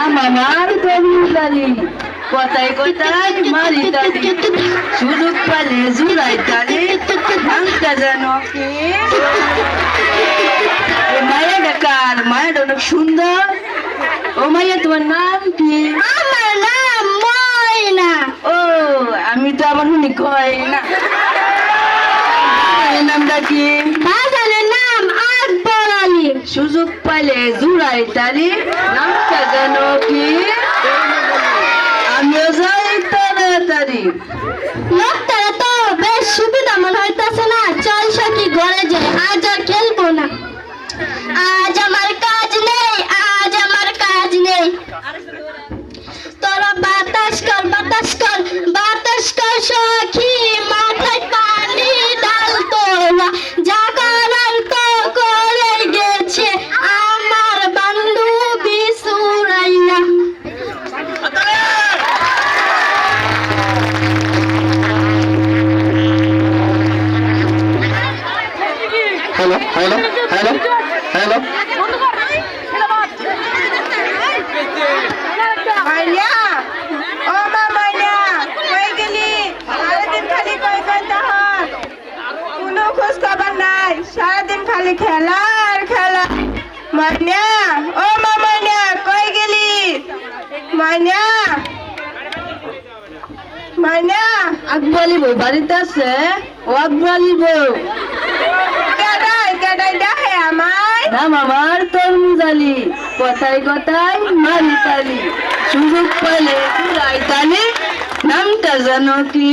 নাম আমার আলী কথায় কথায় মারি তালি। সুযোগ পালে জুড়াই তালি ভাঙটা যেন কি? এ মায়ের কার মায়ের অনেক সুন্দর। ও মাইয়া তোমার নাম কি? আমার নাম ময়না। ও আমি তো আমার শুনি কই না। নামটা কি? বাজারের নাম আলী সুযোগ পাইলে জুড়াই তালি, নামটা যেন কি? আমিও যাই তাড়াতাড়ি। লোকটারা তো বেশ সুবিধা, মনে হইতেছে না, চল সখী ঘরে যাই, আজ আর খেলব না। আজ আমার কাজ নেই, আজ আমার কাজ নেই। হ্যালো হ্যালো হ্যালো হ্যালো সারাদিন খালি কই কই কোনো খোঁজ খবর নাই। সারাদিন খালি খেলা আর খেলা। মাইয়া ও মা মাইয়া কই গেলি? মাইয়া মাইয়া আকবলি বউ বাড়িতে আছে? ও আকবলি বউ। কেডাই দেখে আমায়। নাম আমার তরমুজ আলী কথায় কথায় মারি তালি। সুযোগ জুড়াই তালি নামটা যেন কি?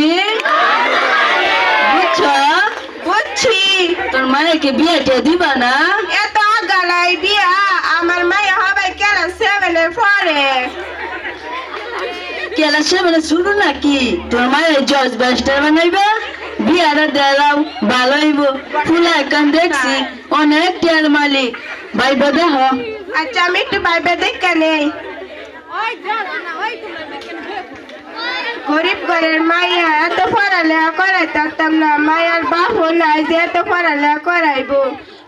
বুঝছ? বুঝছি। তোর মায়েকে বিয়েটা দিবা না? এত গালাই বিয়া আমার মাইয়া হবে কেন সেভেনে পরে। কেলা সেবেলে শুরু নাকি? তোর মায়ের জজ ব্যাস্টার বানাইবা? বিয়ারা দেলাও ভালো হইব ফুলা একান দেখছি অনেক টিয়ার মালিক ভাইবা দেহ আচ্ছা আমি একটু বাইবে দেখে নেই গরিব ঘরের মাইয়া এত পড়ালেখা করাই পারতাম না মায়ার বাপু নাই যে এত পড়ালেখা করাইবো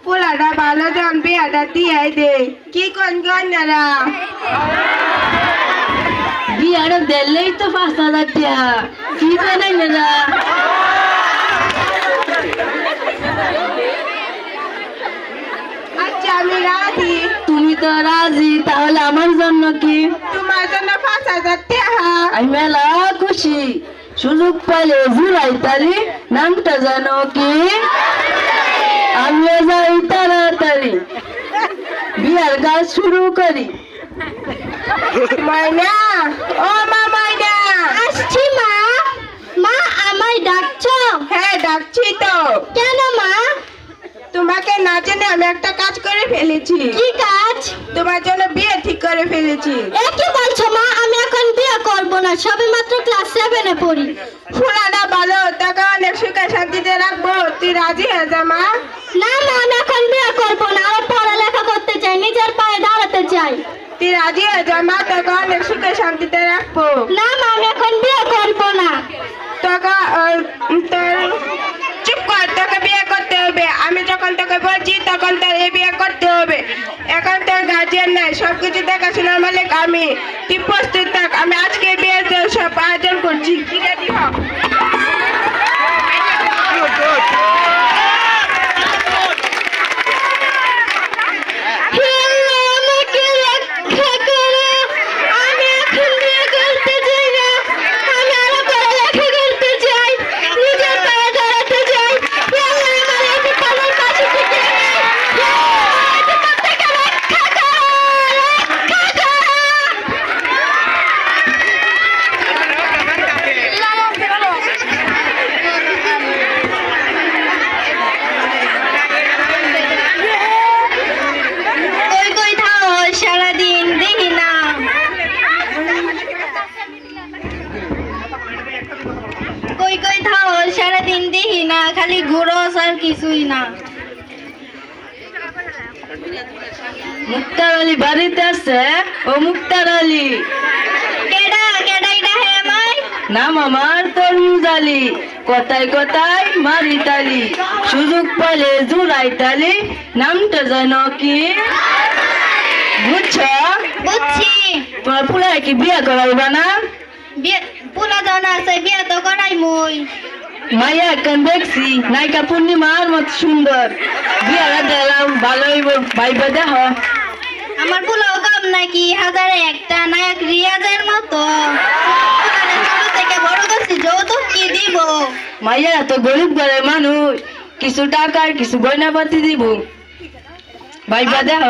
পোলাটা ভালো জন বিয়াটা দিয়াই দে কি কোন গন্যারা বিয়ারা দিলেই তো পাঁচ হাজার টিয়া কি জানাই না আচ্ছা আমি রাজি। তুমি তো রাজি তাহলে আমার জন্য কি? তোমার জন্য পাঁচ হাজার টাকা। আমি মেলা খুশি। সুযোগ পাইলে জুড়াই তালি নামটা জানো কি? আমিও যাই তাড়াতাড়ি। বিয়ার কাজ শুরু করি। ময়না ও মা ময়না আসছি মা। মা আমায় ডাকছো? হ্যাঁ ডাকছি তো। না জেনে আমি একটা কাজ করে ফেলেছি। কি কাজ? তোমার জন্য বিয়ে ঠিক করে ফেলেছি। এ কি বলছো মা? আমি এখন বিয়ে করব না সবে মাত্র ক্লাস সেভেনে পড়ি। ফুলাটা ভালো তোকে অনেক সুখে শান্তিতে রাখব। তুই রাজি হয়ে যা মা। না না আমি এখন বিয়ে করব না আর পড়ালেখা করতে চাই নিজের পায়ে দাঁড়াতে চাই। তুই রাজি হয়ে যা মা তোকে অনেক সুখে শান্তিতে রাখব। না মা আমি এখন বিয়ে করব না। তোকে তোর চুপ কর তোকে বিয়ে হবে। আমি যখন তোকে বলছি, তখন তার এই বিয়ে করতে হবে। এখন তোর গার্জিয়ান নাই। সবকিছু দেখাশোনার মালিক আমি। তুই প্রস্তুত থাক। আমি আজকে বিয়ের সব আয়োজন করছি। ঠিক রেডি কিছুই না। মুক্তার আলী বাড়িতে আছে ও মুক্তার আলী। কেডা কেডাই ডাহে আমায়? নাম আমার তরমুজ আলী। কথায় কথায় মারি তালি সুযোগ পাইলে জুড়াই তালি নামটা যেন কি? বুঝছ? বুঝছি। তোমার ফুলে কি বিয়ে করাইবা না? বিয়ে পোলা জন আছে বিয়ে তো করাই মুই মাইয়া এখন দেখছি নায়িকা পূর্ণিমার মত সুন্দর। বিয়ারা দিলাম ভালো হইব ভাইবা দেখ। আমার পোলাও কম নাকি হাজারে একটা নায়ক রিয়াজের মতো। থেকে বড় করছি যৌতুক কি দিব? মাইয়া এত গরিব ঘরের মানুষ কিছু টাকা আর কিছু গয়নাপাতি দিব। ভাইবা দেখ।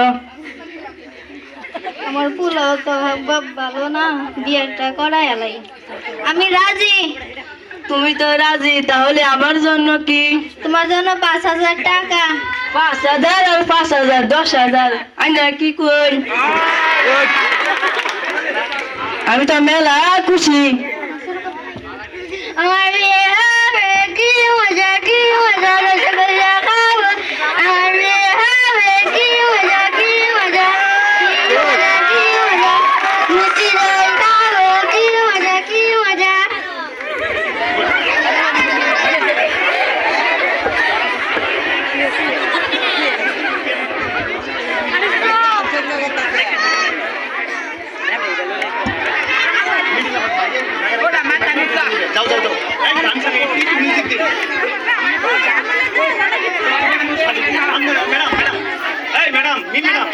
আমার পোলাও তো ভালো না বিয়েটা করাই আমি রাজি। তুমি তো রাজি তাহলে আমার জন্য কি? তোমার জন্য পাঁচ হাজার টাকা। পাঁচ হাজার আর পাঁচ হাজার দশ হাজার। আইনা কি কই আমি তো মেলা খুশি। আমার কি মজা কি মজা রসগোল্লা খাব আমার বিয়ে হবে কি মজা কি মজা কি মজা কি মজা মিষ্টি দই খাব কি মজা কি মজা যাও যাও এই গান একটু মিউজিক দে ম্যাডাম ম্যাডাম এই ম্যাডাম মিন ম্যাডাম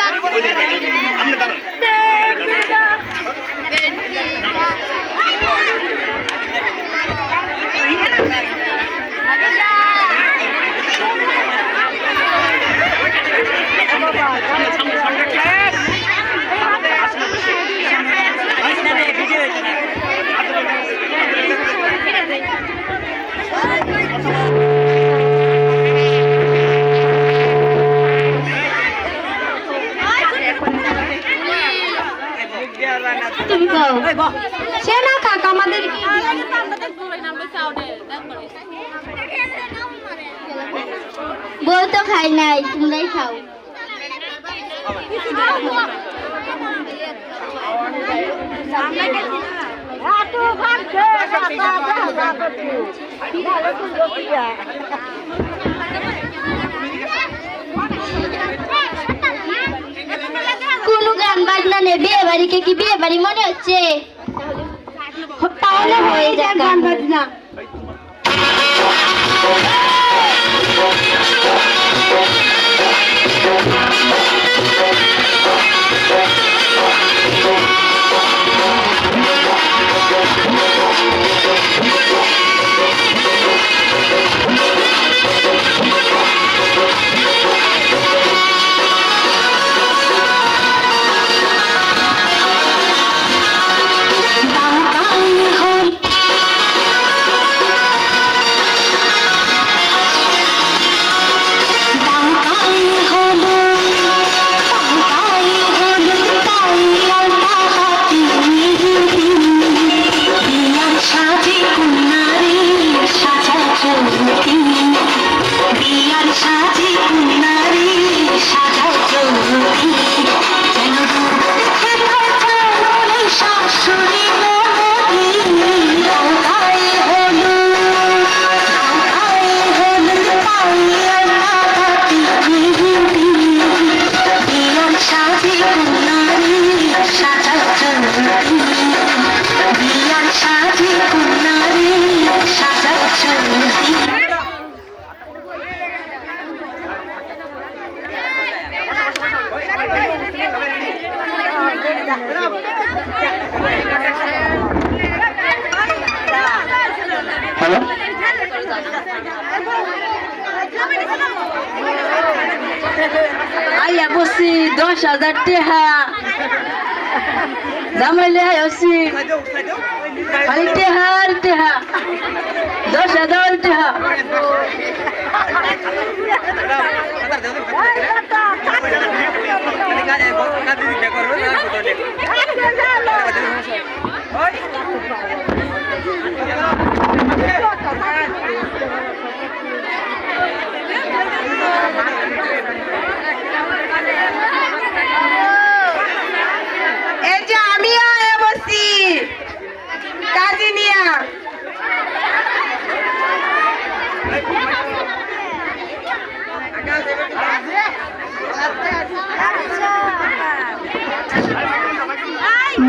খাও সে না খাক আমাদের বউ তো খাই নাই তোমরাই খাও। কোনো বাজনা নেই বিয়ে বাড়িকে কি বিয়ে বাড়ি মনে হচ্ছে? তাহলে হয়ে গান। বাজনা। হ্যালো আইয়া বসি দশ হাজার টেহা। জামাইলে আইসি খালি টেহা আর টেহা। দশ হাজার টেহা। এই যে আমিও আয়া বসছি কাজী নিয়া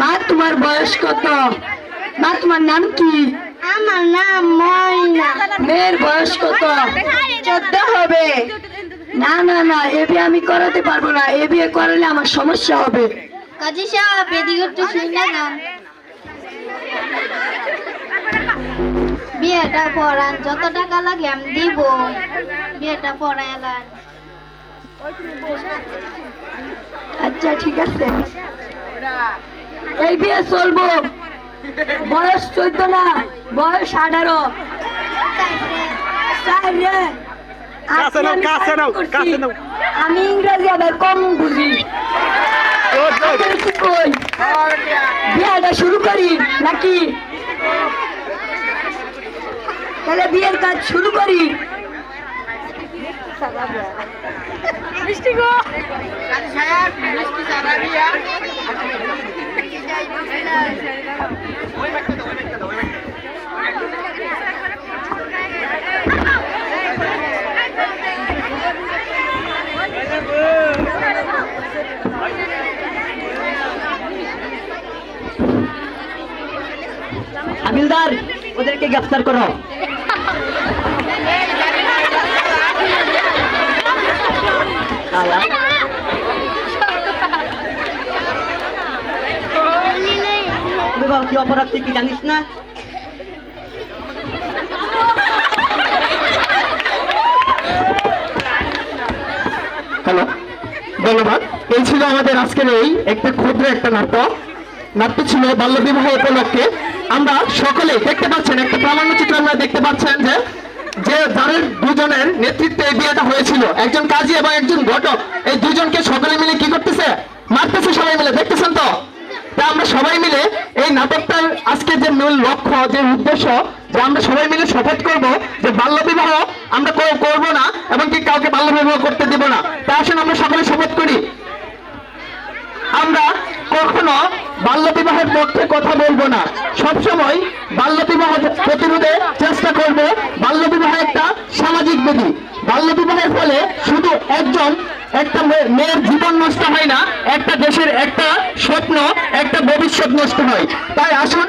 মা তোমার বয়স কত? মা তোমার নাম কি? আমার নাম ময়না। মেয়ের বয়স কত? চোদ্দ হবে। না না না এ বিয়ে আমি করাতে পারব না। এ বিয়ে করালে আমার সমস্যা হবে। কাজী সাহেব এদিকে একটু শুনে যান বিয়েটা পড়ান যত টাকা লাগে আমি দিব। বিয়েটা পড়াইলাম আচ্ছা ঠিক আছে। এই বিয়ে চলবো। বয়স চোদ্দ না বয়স আঠারো। আমি ইংরেজি আবার কম বুঝি। বিয়েটা শুরু করি নাকি? তাহলে বিয়ের কাজ শুরু করি। হাবিলদার ওদেরকে গ্রেফতার করো। বিবাহ কি অপরাধ তুই কি জানিস না? হ্যালো, ধন্যবাদ। এই ছিল আমাদের আজকের এই একটা ক্ষুদ্র একটা নাটক নাট্য ছিল বাল্য বিবাহ উপলক্ষে। আমরা সকলে দেখতে পাচ্ছেন, একটা প্রামাণ্য চিত্র আপনারা দেখতে পাচ্ছেন যে যে যাদের দুজনের নেতৃত্বে এই বিয়েটা হয়েছিল, একজন কাজী এবং একজন ঘটক, এই দুজনকে সকলে মিলে কি করতেছে? মারতেছে সবাই মিলে, দেখতেছেন তো? তা আমরা সবাই মিলে এই নাটকটার আজকে যে মূল লক্ষ্য, যে উদ্দেশ্য, যে আমরা সবাই মিলে শপথ করব যে বাল্য বিবাহ আমরা করব না এবং কি কাউকে বাল্য বিবাহ করতে দেব না। তা আসলে আমরা সকলে শপথ করি। আমরা কখনো বাল্য বিবাহের পক্ষে কথা বলব না সবসময় বাল্য বিবাহ প্রতিরোধে চেষ্টা করব বাল্য বিবাহ একটা সামাজিক বিধি বাল্য বিবাহের ফলে শুধু একজন একটা মে- মেয়ের জীবন নষ্ট হয় না একটা দেশের একটা স্বপ্ন একটা ভবিষ্যৎ নষ্ট হয়। তাই আসুন